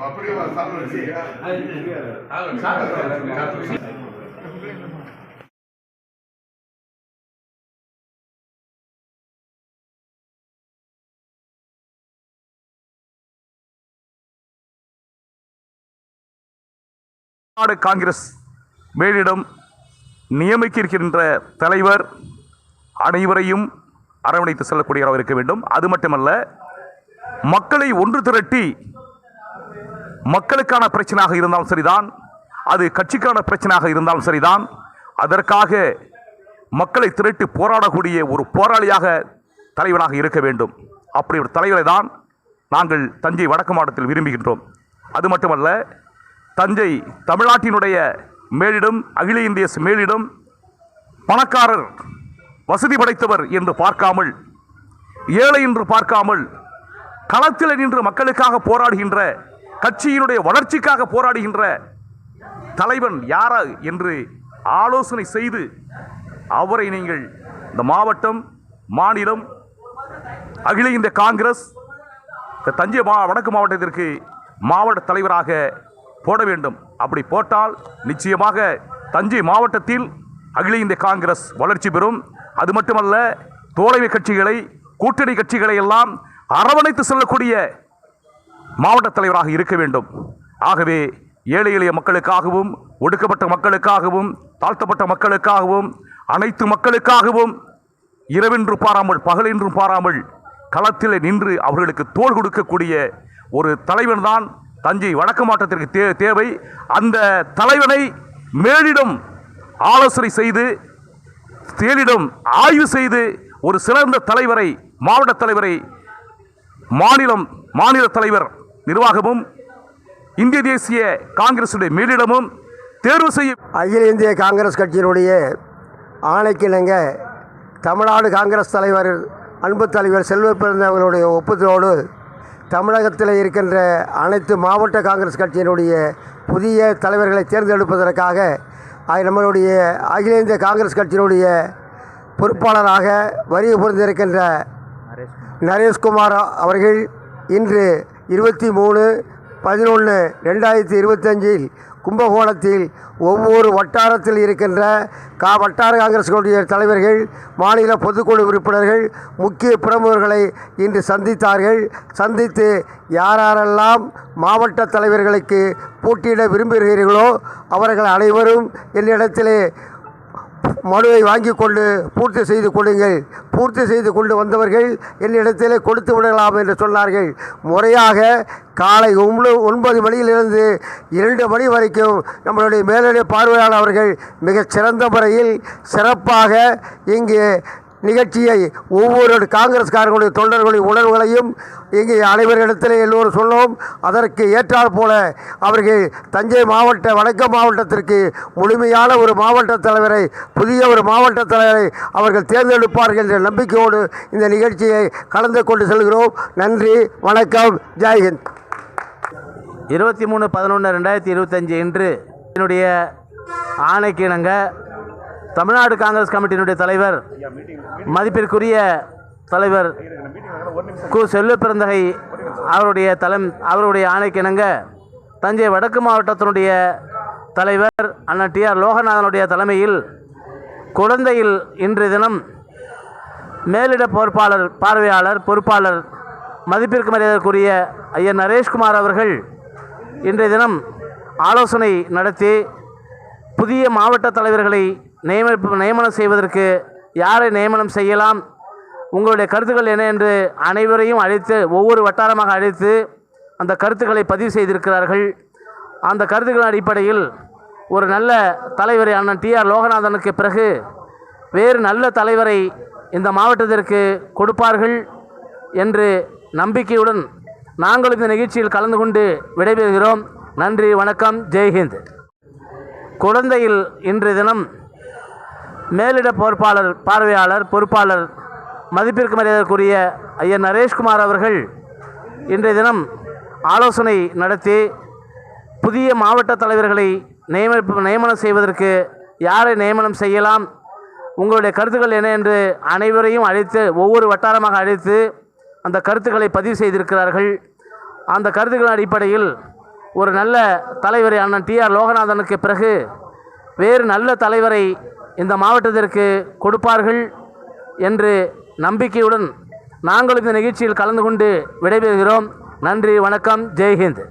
அப்படியே சாப்பிட தமிழ்நாடு காங்கிரஸ் மேலிடம் நியமிக்கின்ற தலைவர் அனைவரையும் அரவணைத்து செல்லக்கூடியவராக இருக்க வேண்டும். அது மட்டுமல்ல மக்களை ஒன்று திரட்டி மக்களுக்கான பிரச்சனையாக இருந்தாலும் சரிதான் அது கட்சிக்கான பிரச்சனையாக இருந்தாலும் சரிதான். அதற்காக மக்களை திரட்டி போராடக்கூடிய ஒரு போராளியாக தலைவனாக இருக்க வேண்டும். அப்படி ஒரு தலைவரை தான் நாங்கள் தஞ்சை வடக்கு மாவட்டத்தில் விரும்புகின்றோம். அது மட்டுமல்ல தஞ்சை தமிழ்நாட்டினுடைய மேலிடம் அகில இந்திய மேலிடம் பணக்காரர் வசதி படைத்தவர் என்று பார்க்காமல் ஏழை என்று பார்க்காமல் களத்தில் நின்று மக்களுக்காக போராடுகின்ற கட்சியினுடைய வளர்ச்சிக்காக போராடுகின்ற தலைவன் யாரா என்று ஆலோசனை செய்து அவரை நீங்கள் இந்த மாவட்டம் மாநிலம் அகில இந்திய காங்கிரஸ் இந்த தஞ்சை மா வடக்கு மாவட்டத்திற்கு மாவட்ட தலைவராக போட வேண்டும். அப்படி போட்டால் நிச்சயமாக தஞ்சை மாவட்டத்தில் அகில இந்திய காங்கிரஸ் வளர்ச்சி பெறும். அது மட்டுமல்ல தோழமை கட்சிகளை கூட்டணி கட்சிகளை எல்லாம் அரவணைத்து செல்லக்கூடிய மாவட்ட தலைவராக இருக்க வேண்டும். ஆகவே ஏழை எளிய மக்களுக்காகவும் ஒடுக்கப்பட்ட மக்களுக்காகவும் தாழ்த்தப்பட்ட மக்களுக்காகவும் அனைத்து மக்களுக்காகவும் இரவென்று பாராமல் பகலென்றும் பாராமல் களத்தில் நின்று அவர்களுக்கு தோல் கொடுக்கக்கூடிய ஒரு தலைவன் தான் தஞ்சை வடக்கு மாவட்டத்திற்கு தே தேவை. அந்த தலைவனை மேலிடம் ஆலோசனை செய்து தேலிடம் ஆய்வு செய்து ஒரு சிறந்த தலைவரை மாவட்ட தலைவரை மாநிலம் மாநில தலைவர் நிர்வாகமும் இந்திய தேசிய காங்கிரசுடைய மேலிடமும் தேர்வு செய்ய அகில இந்திய காங்கிரஸ் கட்சியினுடைய ஆணைக்கிணங்க தமிழ்நாடு காங்கிரஸ் தலைவர் அன்பு தலைவர் செல்வ பிறந்தவர்களுடைய ஒப்புதலோடு தமிழகத்தில் இருக்கின்ற அனைத்து மாவட்ட காங்கிரஸ் கட்சியினுடைய புதிய தலைவர்களை தேர்ந்தெடுப்பதற்காக அது நம்மளுடைய அகில இந்திய காங்கிரஸ் கட்சியினுடைய பொறுப்பாளராக வருகை புரிந்திருக்கின்ற நரேஷ்குமார் அவர்கள் இன்று இருபத்தி மூணு பதினொன்று ரெண்டாயிரத்தி இருபத்தஞ்சில் கும்பகோணத்தில் ஒவ்வொரு வட்டாரத்தில் இருக்கின்ற கா வட்டார காங்கிரஸ்களுடைய தலைவர்கள் மாநில பொதுக்குழு உறுப்பினர்கள் முக்கிய பிரமுகர்களை இன்று சந்தித்தார்கள். சந்தித்து யாரெல்லாம் மாவட்ட தலைவர்களுக்கு போட்டியிட விரும்புகிறீர்களோ அவர்கள் அனைவரும் என்னிடத்திலே மனுவை வாங்கி கொண்டு பூர்த்தி செய்து கொள்ளுங்கள். பூர்த்தி செய்து கொண்டு வந்தவர்கள் என்னிடத்திலே கொடுத்து விடலாம் என்று சொன்னார்கள். முறையாக காலை ஒன்பது ஒன்பது மணியிலிருந்து இரண்டு மணி வரைக்கும் நம்மளுடைய மேல்நிலை பார்வையாளர் அவர்கள் மிகச் சிறந்த முறையில் சிறப்பாக இங்கே நிகழ்ச்சியை ஒவ்வொரு காங்கிரஸ்காரர்களுடைய தொண்டர்களுடைய உணர்வுகளையும் இங்கே அனைவரிடத்திலே எல்லோரும் சொன்னோம். அதற்கு ஏற்றாற் போல அவர்கள் தஞ்சை மாவட்ட வடக்கு மாவட்டத்திற்கு முழுமையான ஒரு மாவட்ட தலைவரை புதிய ஒரு மாவட்ட தலைவரை அவர்கள் தேர்ந்தெடுப்பார்கள் என்ற நம்பிக்கையோடு இந்த நிகழ்ச்சியை கலந்து கொண்டு செல்கிறோம். நன்றி வணக்கம் ஜெய்ஹிந்த் இருபத்தி மூணு பதினொன்று ரெண்டாயிரத்தி இருபத்தஞ்சி இன்று என்னுடைய ஆணைக்கிணங்க தமிழ்நாடு காங்கிரஸ் கமிட்டியினுடைய தலைவர் மதிப்பிற்குரிய தலைவர் கு. செல்வ பிறந்தகை அவருடைய தலம் அவருடைய ஆணைக்கிணங்க தஞ்சை வடக்கு மாவட்டத்தினுடைய தலைவர் அண்ணன் டி ஆர் லோகநாதனுடைய தலைமையில் குழந்தையில் இன்றைய தினம் மேலிட பொறுப்பாளர் பார்வையாளர் பொறுப்பாளர் மதிப்பிற்கு மரியாதைக்குரிய ஐயர் நரேஷ்குமார் அவர்கள் இன்றைய தினம் ஆலோசனை நடத்தி புதிய மாவட்ட தலைவர்களை நியமிப்பு நியமனம் செய்வதற்கு யாரை நியமனம் செய்யலாம்? உங்களுடைய கருத்துக்கள் என்ன என்று அனைவரையும் அழைத்து ஒவ்வொரு வட்டாரமாக அழைத்து அந்த கருத்துக்களை பதிவு செய்திருக்கிறார்கள். அந்த கருத்துக்களின் அடிப்படையில் ஒரு நல்ல தலைவரை அண்ணன் டி ஆர் லோகநாதனுக்கு பிறகு வேறு நல்ல தலைவரை இந்த மாவட்டத்திற்கு கொடுப்பார்கள் என்று நம்பிக்கையுடன் நாங்கள் இந்த நிகழ்ச்சியில் கலந்து கொண்டு விடைபெறுகிறோம். நன்றி வணக்கம் ஜெய்ஹிந்த். குழந்தையில் இன்றைய தினம் மேலிட பொறுப்பாளர் பார்வையாளர் பொறுப்பாளர் மதிப்பிற்கு மரியாதைக்குரிய ஐயர் நரேஷ்குமார் அவர்கள் இன்றைய தினம் ஆலோசனை நடத்தி புதிய மாவட்ட தலைவர்களை நியமிப்பு நியமனம் செய்வதற்கு யாரை நியமனம் செய்யலாம் உங்களுடைய கருத்துக்கள் என்ன என்று அனைவரையும் அழைத்து ஒவ்வொரு வட்டாரமாக அழைத்து அந்த கருத்துக்களை பதிவு செய்திருக்கிறார்கள். அந்த கருத்துக்களின் அடிப்படையில் ஒரு நல்ல தலைவரை அண்ணன் டிஆர் லோகநாதனுக்கு பிறகு வேறு நல்ல தலைவரை இந்த மாவட்டத்திற்கு கொடுப்பார்கள் என்று நம்பிக்கையுடன் நாங்களும் இந்த நிகழ்ச்சியில் கலந்து கொண்டு விடைபெறுகிறோம். நன்றி வணக்கம் ஜெய்ஹிந்த்.